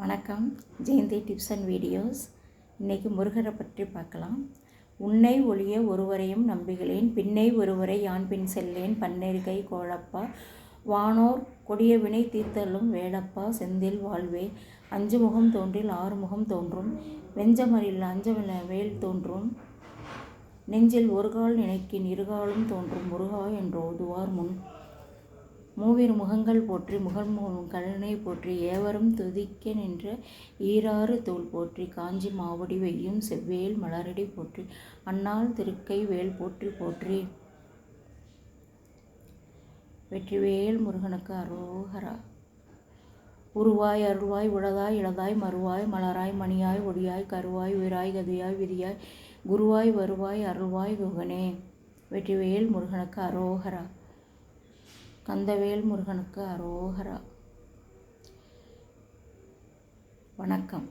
வணக்கம். Jayanthi tips and videos. இன்றைக்கி முருகரை பற்றி பார்க்கலாம். உன்னை ஒழிய ஒருவரையும் நம்புகிறேன். பின்னை ஒருவரை யான் பின் செல்லேன். பன்னெருகை கோழப்பா வானோர் கொடிய வினை தீர்த்தலும் வேடப்பா செந்தில் வாழ்வே. அஞ்சு முகம் தோன்றில் ஆறு முகம் தோன்றும். வெஞ்சமரில் அஞ்சவன வேல் தோன்றும். நெஞ்சில் ஒரு கால் நினைக்கின் இருகாலும் தோன்றும். முருகா என்று ஓதுவார் முன். மூவிரு முகங்கள் போற்றி முகழ்மூணும் கருணை போற்றி ஏவரும் துதிக்க நின்ற ஈராறு தோல் போற்றி காஞ்சி மாவடி வெய்யும் செவ்வேல் மலரடி போற்றி அண்ணாள் திருக்கை வேல் போற்றி போற்றி. வெற்றிவேல் முருகனுக்கு அரோகரா. உருவாய் அருள்வாய் உழதாய் இளதாய் மறுவாய் மலராய் மணியாய் ஒடியாய் கருவாய் உயிராய் கதியாய் விதியாய் குருவாய் வருவாய் அருள்வாய் குகனே. வெற்றிவேல் முருகனுக்கு அரோகரா. கந்தவேல் முருகனுக்கு அரோகரா. வணக்கம்.